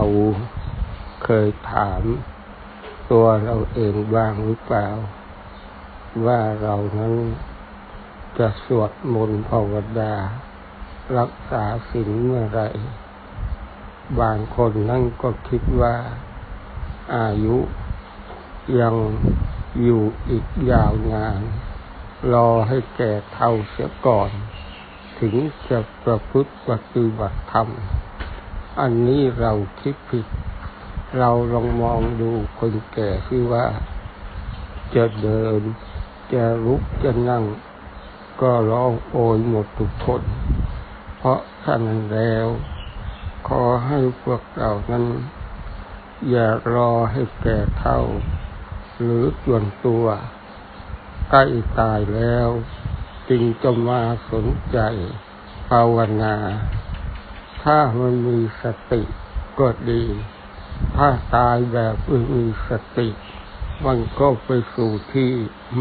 เราเคยถามตัวเราเองบ้างหรือเปล่า ว่าเรานั้นจะสวดมนต์ภาวนารักษาศีลเมื่อไร บางคนนั่นก็คิดว่าอายุยังอยู่อีกยาวนาน รอให้แก่เท่าเสียก่อน ถึงจะประพฤติปฏิบัติธรรม อันนี้เราคิดผิด เราลองมองดูคนแก่ที่ว่า จะเดิน จะลุกจะนั่ง ก็ร้องโอยหมดทุกคน เพราะฉะนั้นแล้ว ขอให้พวกเรานั้น อย่ารอให้แก่เท่า หรือจวนตัวใกล้ตายแล้ว จึงจะมาสนใจภาวนา ถ้ามันมีสติก็ดี ถ้าตายแบบไม่มีสติ มันก็ไปสู่ที่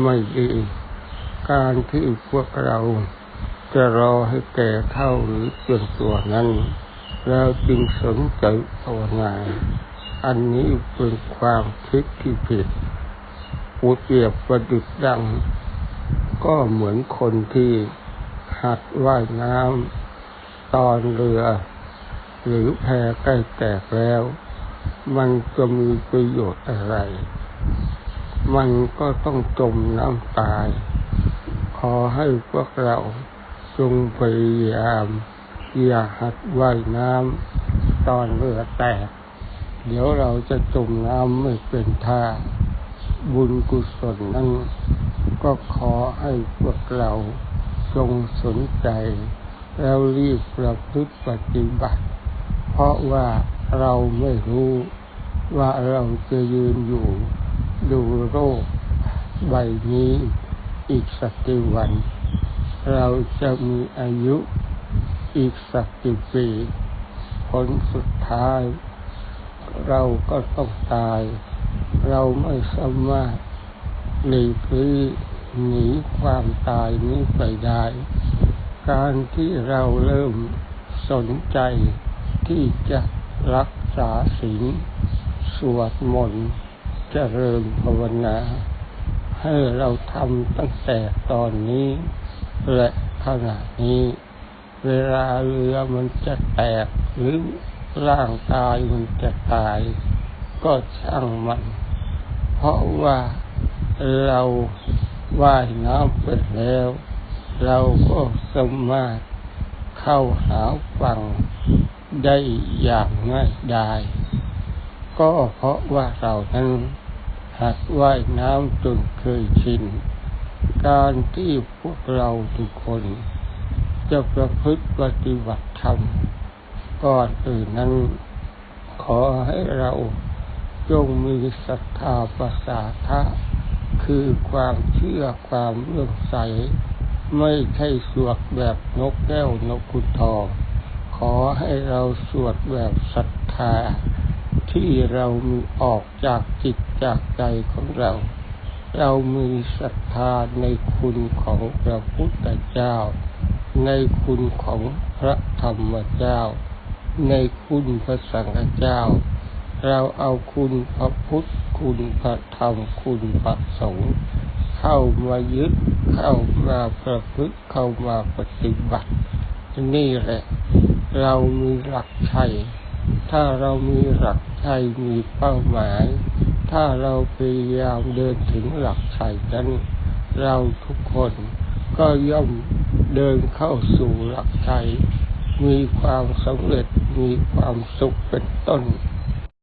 ไม่ดี การที่พวกเราจะรอให้แก่เท่าหรือจนตัวนั้น แล้วจึงสนใจภาวนาอันนี้เป็นความคิดที่ผิดอุเปรียบประดุจดัง ก็เหมือนคนที่หัดว่ายน้ำตอนเรือ หรือแพใกล้แตกแล้ว มันจะมีประโยชน์อะไร มันก็ต้องจมน้ำตาย ขอให้พวกเราจงพยายามอย่าหัดว่ายน้ำตอนเรือแตก เดี๋ยวเราจะจมน้ำไม่เป็นท่า บุญกุศลนั้นก็ขอให้พวกเราจงสนใจ แล้วรีบประพฤติปฏิบัติ เพราะว่าเราไม่รู้ว่าเราจะยืนอยู่ดูโรคใบนี้อีกสักกี่วัน เราจะมีอายุอีกสักกี่ปีผลสุดท้าย เราก็ต้องตาย เราไม่สามารถหลีกลี่หนีความตายนี้ไปได้ การที่เราเริ่มสนใจ ที่จะรักษาศีลสวดมนต์เจริญภาวนา ให้เราทำตั้งแต่ตอนนี้ และขณะนี้ เวลาเรือมันจะแตกหรือร่างกายมันจะตาย ก็ช่างมัน เพราะว่าเราว่ายน้ำไปแล้ว เราก็สามารถเข้าหาฝั่ง ได้อย่างง่ายดาย ก็เพราะว่าเรานั้นหัดว่ายน้ำจนเคยชิน การที่พวกเราทุกคน จะประพฤติปฏิบัติธรรมก่อนอื่นนั้น ขอให้เราจงมีศรัทธาประสาทะคือความเชื่อความเลื่อมใส ไม่ใช่สวดแบบนกแก้วนกขุนทอง ขอให้เราสวดแบบศรัทธา ที่เรามีออกจากจิตจากใจของเรา เรามีศรัทธาในคุณของพระพุทธเจ้า ในคุณของพระธรรมเจ้า ในคุณพระสังฆเจ้า เราเอาคุณพระพุทธคุณพระธรรมคุณพระสงฆ์เข้ามายึดเข้ามาประพฤติเข้ามาปฏิบัติ นี่แหละ เรามีหลักชัย ถ้าเรามีหลักชัยมีเป้าหมาย ถ้าเราพยายามเดินถึงหลักชัยนั้นเราทุกคนก็ย่อมเดินเข้าสู่หลักชัย มีความสำเร็จมีความสุขเป็นต้น